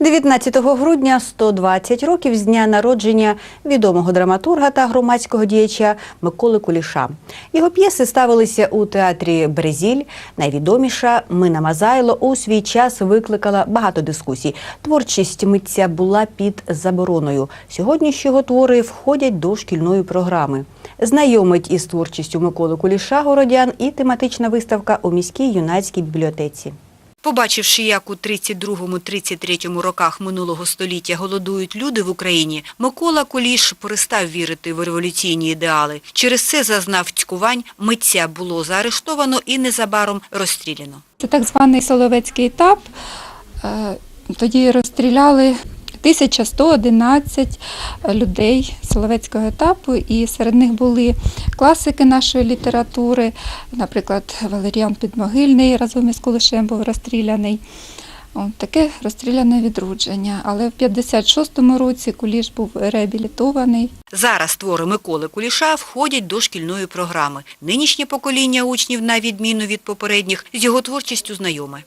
19 грудня 120 років з дня народження відомого драматурга та громадського діяча Миколи Куліша. Його п'єси ставилися у театрі Березіль. Найвідоміша Мина Мазайло у свій час викликала багато дискусій. Творчість митця була під забороною. Сьогодні його твори входять до шкільної програми. Знайомить із творчістю Миколи Куліша городян і тематична виставка у міській юнацькій бібліотеці. Побачивши, як у 32-33 роках минулого століття голодують люди в Україні, Микола Куліш перестав вірити в революційні ідеали. Через це зазнав цькувань, митця було заарештовано і незабаром розстріляно. Це так званий Соловецький етап. Е, Тоді розстріляли 1111 людей Соловецького етапу, і серед них були класики нашої літератури, наприклад, Валеріан Підмогильний разом із Кулишем був розстріляний. От, таке розстріляне відродження. Але в 56-му році Куліш був реабілітований. Зараз твори Миколи Куліша входять до шкільної програми. Нинішнє покоління учнів, на відміну від попередніх, з його творчістю знайоме.